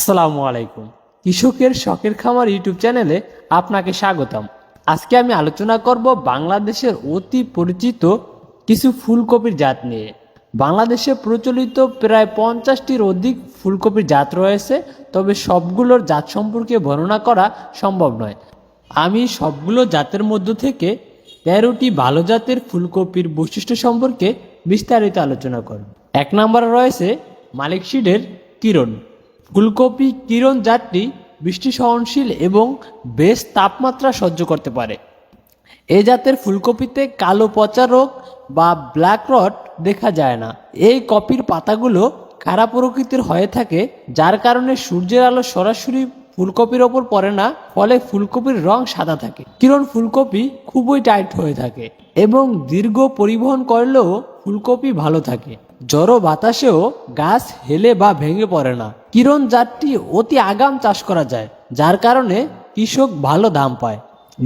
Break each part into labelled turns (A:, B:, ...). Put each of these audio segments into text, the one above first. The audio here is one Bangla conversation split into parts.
A: আসসালামু আলাইকুম। কৃষকের শখের খামার ইউটিউব চ্যানেলে আপনাকে স্বাগতম। আজকে আমি আলোচনা করব বাংলাদেশের অতি পরিচিত কিছু ফুলকপির জাত নিয়ে। বাংলাদেশে প্রচলিত প্রায় পঞ্চাশটির অধিক ফুলকপির জাত রয়েছে, তবে সবগুলোর জাত সম্পর্কে বর্ণনা করা সম্ভব নয়। আমি সবগুলো জাতের মধ্য থেকে তেরোটি ভালো জাতের ফুলকপির বৈশিষ্ট্য সম্পর্কে বিস্তারিত আলোচনা করব। এক নম্বরে রয়েছে মালিক সিডের কিরণ। ফুলকপি কিরণ জাতটি বৃষ্টি সহনশীল এবং বেশ তাপমাত্রা সহ্য করতে পারে। এ জাতের ফুলকপিতে কালো পচা রোগ বা ব্ল্যাক রড দেখা যায় না। এই কপির পাতাগুলো খারাপ প্রকৃতির হয়ে থাকে, যার কারণে সূর্যের আলো সরাসরি ফুলকপির ওপর পড়ে না, ফলে ফুলকপির রং সাদা থাকে। কিরণ ফুলকপি খুবই টাইট হয়ে থাকে এবং দীর্ঘ পরিবহন করলেও ফুলকপি ভালো থাকে। জড়ো বাতাসেও গাছ হেলে বা ভেঙে পড়ে না। কিরণ জাতটি অতি আগাম চাষ করা যায়, যার কারণে কৃষক ভালো দাম পায়।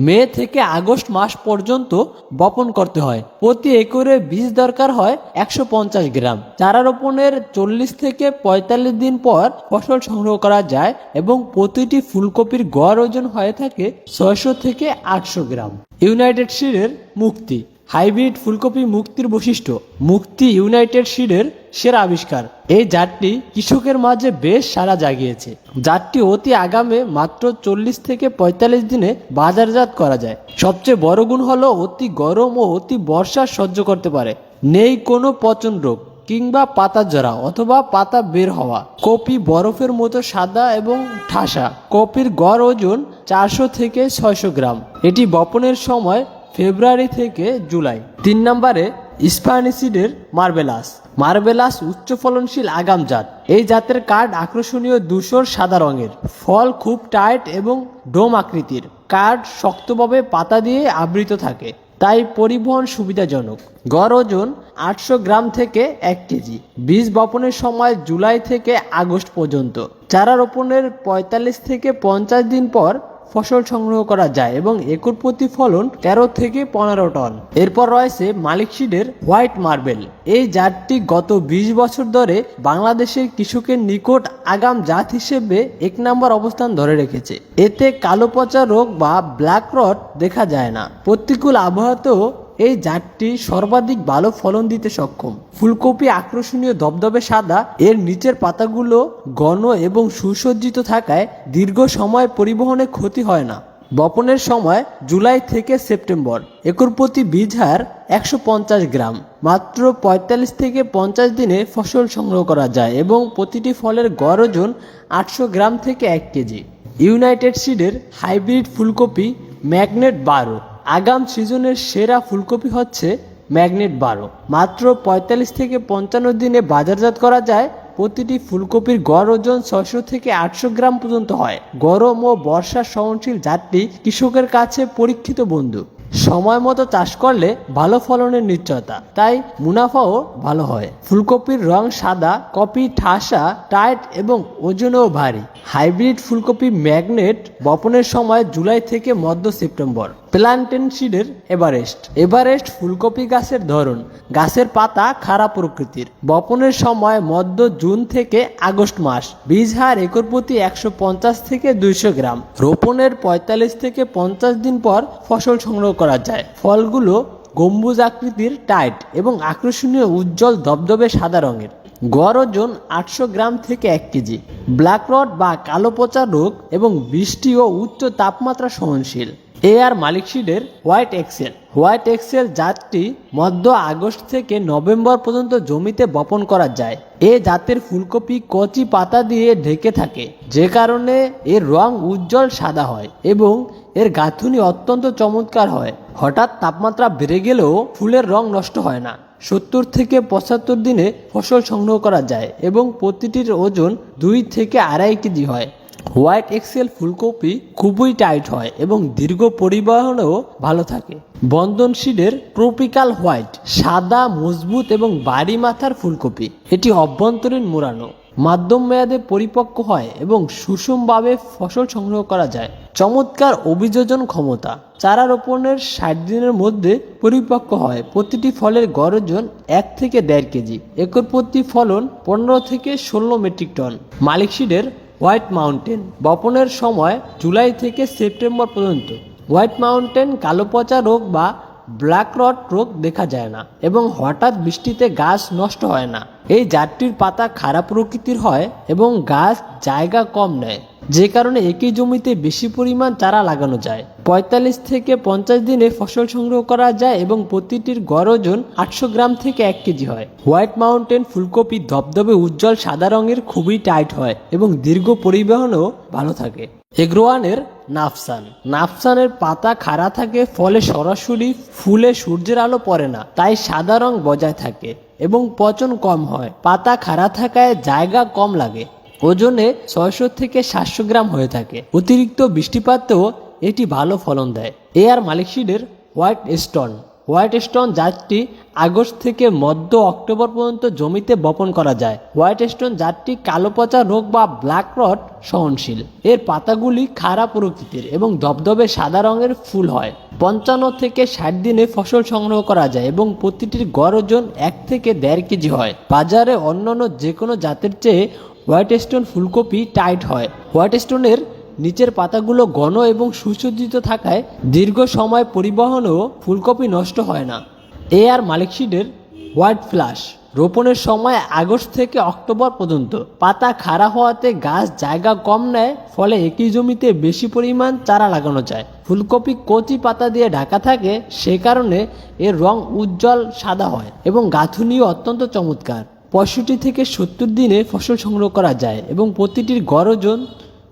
A: মে থেকে আগস্ট মাস পর্যন্ত বপন করতে হয়। প্রতি একরে বীজ দরকার হয় একশো পঞ্চাশ গ্রাম। চারা রোপণের চল্লিশ থেকে পঁয়তাল্লিশ দিন পর ফসল সংগ্রহ করা যায় এবং প্রতিটি ফুলকপির গড় ওজন হয়ে থাকে ছয়শো থেকে আটশো গ্রাম। ইউনাইটেড সিডের মুক্তি। হাইব্রিড ফুলকপি মুক্তির বৈশিষ্ট্য, মুক্তি ইউনাইটেড সিডের সেরা আবিষ্কার। এই জাতটি কৃষকের মাঝে বেশ সারা জাগিয়েছে। জাতটি অতি আগামে মাত্র চল্লিশ থেকে পঁয়তাল্লিশ দিনে বাজারজাত করা যায়। সবচেয়ে বড় গুণ হলো অতি গরম ও অতি বর্ষা সহ্য করতে পারে। নেই কোনো পচন রোগ কিংবা পাতা জরা অথবা পাতা বের হওয়া। কপি বরফের মতো সাদা এবং ঠাসা। কপির গড় ওজন চারশো থেকে ছয়শো গ্রাম। এটি বপনের সময় ফেব্রুয়ারি থেকে জুলাই। তিন নম্বরে স্পানিসিডের মার্বেলাস। মার্বেলাস উচ্চ ফলনশীল আগাম জাত। এই জাতের কাঠ আকর্ষণীয় ধূসর, সাদা রঙের। ফল খুব টাইট এবং ডোম আকৃতির। কাঠ শক্তভাবে পাতা দিয়ে আবৃত থাকে, তাই পরিবহন সুবিধাজনক। গড় ওজন আটশো গ্রাম থেকে এক কেজি। বীজ বপনের সময় জুলাই থেকে আগস্ট পর্যন্ত। চারা রোপণের পঁয়তাল্লিশ থেকে পঞ্চাশ দিন পর ফসল সংগ্রহ করা যায় এবং একর প্রতি ফলন তেরো থেকে পনেরো টন। এরপর রয়েছে মালিক সিডের হোয়াইট মার্বেল। এই জাতটি গত ২০ বছর ধরে বাংলাদেশের কৃষকের নিকট আগাম জাত হিসেবে এক নম্বর অবস্থান ধরে রেখেছে। এতে কালো পচা রোগ বা ব্ল্যাক রড দেখা যায় না। প্রতিকূল আবহাওয়াতেও এই জাতটি সর্বাধিক ভালো ফলন দিতে সক্ষম। ফুলকপি আকর্ষণীয় দবদবে সাদা, এর নিচের পাতাগুলো ঘন এবং সুসজ্জিত থাকায় দীর্ঘ সময় পরিবহনে ক্ষতি হয় না। বপনের সময় জুলাই থেকে সেপ্টেম্বর, একর প্রতি বীজ হার একশো পঞ্চাশ গ্রাম। মাত্র পঁয়তাল্লিশ থেকে পঞ্চাশ দিনে ফসল সংগ্রহ করা যায় এবং প্রতিটি ফলের গড় ওজন আটশো গ্রাম থেকে এক কেজি। ইউনাইটেড সিডের হাইব্রিড ফুলকপি ম্যাগনেট বারো। আগাম সিজনের সেরা ফুলকপি হচ্ছে ম্যাগনেট বারো। মাত্র পঁয়তাল্লিশ থেকে পঞ্চান্ন দিনে বাজারজাত করা যায়। প্রতিটি ফুলকপির গড় ওজন ছয়শো থেকে আটশো গ্রাম পর্যন্ত হয়। গরম ও বর্ষা সহনশীল জাতটি কৃষকের কাছে পরীক্ষিত বন্ধু। সময় মতো চাষ করলে ভালো ফলনের নিশ্চয়তা। তাই মুনাফাও ভালো হয়। ফুলকপির রং সাদা, কপি, ঠাসা, টাইট এবং ওজনেও ভারী। হাইব্রিড ফুলকপি ম্যাগনেট বপনের সময় জুলাই থেকে মধ্য সেপ্টেম্বর প্লান্টেন সিডের এভারেস্ট। এভারেস্ট ফুলকপি গাছের ধরন, গাছের পাতা খারাপ প্রকৃতির। বপনের সময় মধ্য জুন থেকে আগস্ট মাস, বীজ হার একর প্রতি একশো পঞ্চাশ থেকে দুইশো গ্রাম। রোপণের পঁয়তাল্লিশ থেকে পঞ্চাশ দিন পর ফসল সংগ্রহ করা যায়। ফলগুলো গম্বুজ আকৃতির টাইট এবং আকর্ষণীয় উজ্জ্বল দবদবে সাদা রঙের। গড় ওজন আটশো গ্রাম থেকে এক কেজি ব্ল্যাক রড বা কালো পচা রোগ এবং বৃষ্টি ও উচ্চ তাপমাত্রা সহনশীল। এ আর মালিকশিডের হোয়াইট এক্সেল। হোয়াইট এক্সেল জাতটি মধ্য আগস্ট থেকে নভেম্বর পর্যন্ত জমিতে বপন করা যায়। এ জাতের ফুলকপি, কচি পাতা দিয়ে ঢেকে থাকে, যে কারণে এর রং উজ্জ্বল সাদা হয় এবং এর গাঁথুনি অত্যন্ত চমৎকার হয়। হঠাৎ তাপমাত্রা বেড়ে গেলেও ফুলের রং নষ্ট হয় না। সত্তর থেকে পঁচাত্তর দিনে ফসল সংগ্রহ করা যায় এবং প্রতিটির ওজন দুই থেকে আড়াই কেজি হয়। হোয়াইট এক্সেল ফুলকপি খুবই টাইট হয় এবং দীর্ঘ পরিবহনেও ভালো থাকে। বন্ধন সিডের ট্রপিক্যাল হোয়াইট, সাদা, মজবুত এবং বাড়ি মাথার ফুলকপি। এটি অভ্যন্তরীণ মোড়ানো। মাধ্যম মেয়াদে পরিপক্ক হয় এবং সুষমভাবে ফসল সংগ্রহ করা যায়। চমৎকার অভিযোজন ক্ষমতা। চারা রোপণের ষাট দিনের মধ্যে পরিপক্ক হয়। প্রতিটি ফলের গড় ওজন এক থেকে দেড় কেজি। একর প্রতি ফলন পনেরো থেকে ষোলো মেট্রিক টন। মালিক সিডের হোয়াইট মাউন্টেন। বপনের সময় জুলাই থেকে সেপ্টেম্বর পর্যন্ত। হোয়াইট মাউন্টেন কালো পচা রোগ বা ব্ল্যাক রট রোগ দেখা যায় না এবং হঠাৎ বৃষ্টিতে গাছ নষ্ট হয় না। এই জাতটির পাতা খারাপ প্রকৃতির হয় এবং গাছ জায়গা কম নেয়। যে কারণে একই জমিতে বেশি পরিমাণ চারা লাগানো যায়। পঁয়তাল্লিশ থেকে পঞ্চাশ দিনে ফসল সংগ্রহ করা যায় এবং প্রতিটির গড় ওজন আটশো গ্রাম থেকে এক কেজি হয়। হোয়াইট মাউন্টেন ফুলকপি ধবধবে উজ্জ্বল সাদা রঙের খুবই টাইট হয় এবং দীর্ঘ পরিবহনও ভালো থাকে। এগ্রোয়ানের নাফসান। নাফসানের পাতা খাড়া থাকে, ফলে সরাসরি ফুলে সূর্যের আলো পড়ে না, তাই সাদা রং বজায় থাকে এবং পচন কম হয়। পাতা খাড়া থাকায় জায়গা কম লাগে। ওজনে ছয়শো থেকে সাতশো গ্রাম হয়ে থাকে। অতিরিক্ত বৃষ্টিপাতেও এটি ভালো ফলন দেয়। এ আর মালিকশিডের হোয়াইট স্টোন। হোয়াইট স্টোন জাতটি আগস্ট থেকে মধ্য অক্টোবর পর্যন্ত জমিতে বপন করা যায়। হোয়াইট স্টোন জাতটি কালো পচা রোগ বা ব্ল্যাক রট সহনশীল। এর পাতাগুলি খারাপ প্রকৃতির এবং ধবধবে সাদা রঙের ফুল হয়। পঞ্চান্ন থেকে ষাট দিনে ফসল সংগ্রহ করা যায় এবং প্রতিটির গড় ওজন এক থেকে দেড় কেজি হয়। বাজারে অন্যান্য যে কোনো জাতের চেয়ে হোয়াইট স্টোন ফুলকপি টাইট হয়। হোয়াইট স্টোনের নিচের পাতাগুলো ঘন এবং সুসজ্জিত থাকায় দীর্ঘ সময় পরিবহনেও ফুলকপি নষ্ট হয় না। এ আর মালিক সিডের হোয়াইট ফ্লাশ রোপণের সময় আগস্ট থেকে অক্টোবর পর্যন্ত। পাতা খাড়া হওয়াতে গাছ জায়গা কম নেয়, ফলে একই জমিতে বেশি পরিমাণ চারা লাগানো যায়। ফুলকপি কচি পাতা দিয়ে ঢাকা থাকে, সে কারণে এর রং উজ্জ্বল সাদা হয় এবং গাঁথুনিও অত্যন্ত চমৎকার। পঁয়ষট্টি থেকে সত্তর দিনে ফসল সংগ্রহ করা যায় এবং প্রতিটির গড় ওজন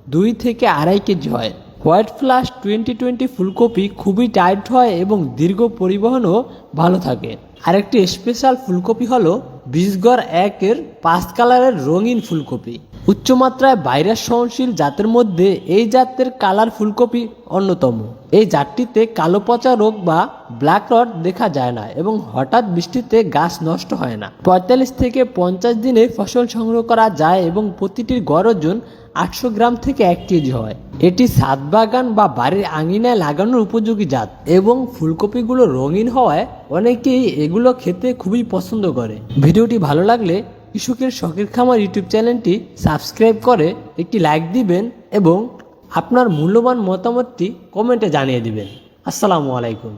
A: দুই থেকে আড়াই কেজি হয়। হোয়াইট ফ্লাশ টোয়েন্টি টোয়েন্টি ফুলকপি খুবই টাইট হয় এবং দীর্ঘ পরিবহনও ভালো থাকে। আরেকটি স্পেশাল ফুলকপি হলো বীজগড় একের পাঁচ কালারের রঙিন ফুলকপি। উচ্চমাত্রায় ভাইরাস সহনশীল জাতের মধ্যে এই জাতের কালার ফুলকপি অন্যতম। এই জাতটিতে কালো পচা রোগ বা ব্ল্যাক রড দেখা যায় না এবং হঠাৎ বৃষ্টিতে গাছ নষ্ট হয় না। পঁয়তাল্লিশ থেকে পঞ্চাশ দিনে ফসল সংগ্রহ করা যায় এবং প্রতিটির গড় ওজন আটশো গ্রাম থেকে এক কেজি হয়। এটি ছাদ বাগান বা বাড়ির আঙিনায় লাগানোর উপযোগী জাত এবং ফুলকপিগুলো রঙিন হওয়ায় অনেকেই এগুলো খেতে খুবই পছন্দ করে। ভিডিওটি ভালো লাগলে কৃষকের শখের খামার ইউটিউব চ্যানেলটি সাবস্ক্রাইব করে একটি লাইক দিবেন এবং আপনার মূল্যবান মতামতটি কমেন্টে জানিয়ে দিবেন। আসসালামু আলাইকুম।